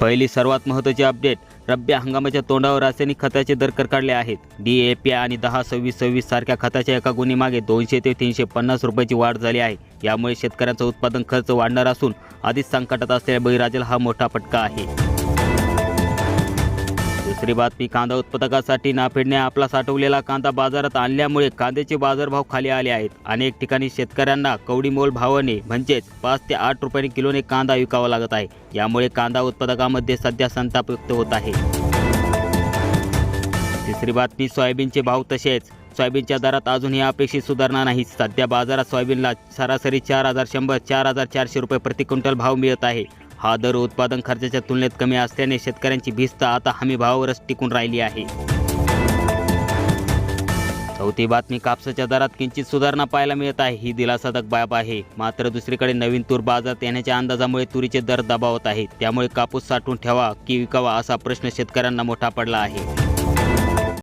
पहिली सर्वात महत्त्वाची अपडेट रब्बी हंगामाच्या तोंडावर रासायनिक खताचे दर करकाडले आहेत. डी ए पी आणि दहा सव्वीस सव्वीस सारख्या खताच्या एका गुणीमागे दोनशे ते तीनशे पन्नास रुपयाची वाढ झाली आहे. यामुळे शेतकऱ्यांचा उत्पादन खर्च वाढणार असून आधीच संकटात असलेल्या बळीराजाला हा मोठा फटका आहे. दुसरी बातमी कांदा उत्पादकासाठी नाफेडने आपला साठवलेला कांदा बाजारात आणल्यामुळे कांद्याचे बाजारभाव खाली आले आहेत. अनेक ठिकाणी शेतकऱ्यांना कवडी मोल भावाने म्हणजेच पाच ते आठ रुपयांनी किलोने कांदा विकावा लागत आहे. यामुळे कांदा उत्पादकामध्ये सध्या संताप व्यक्त होत आहे. तिसरी बातमी सोयाबीनचे भाव तसेच. सोयाबीनच्या दरात अजूनही अपेक्षित सुधारणा नाही. सध्या बाजारात सोयाबीनला सरासरी चार हजार शंभर चार हजार चारशे रुपये प्रति क्विंटल भाव मिळत आहे. हा दर उत्पादन खर्चाच्या तुलनेत कमी असल्याने शेतकऱ्यांची भिस्त आता हमी भावावरच टिकून राहिली आहे. चौथी बातमी कापसाच्या दरात किंचित सुधारणा पाहायला मिळत आहे. ही दिलासादायक बाब आहे. मात्र दुसरीकडे नवीन तूर बाजारात येण्याच्या अंदाजामुळे तुरीचे दर दबावत आहेत. त्यामुळे कापूस साठवून ठेवा की विकावा असा प्रश्न शेतकऱ्यांना मोठा पडला आहे.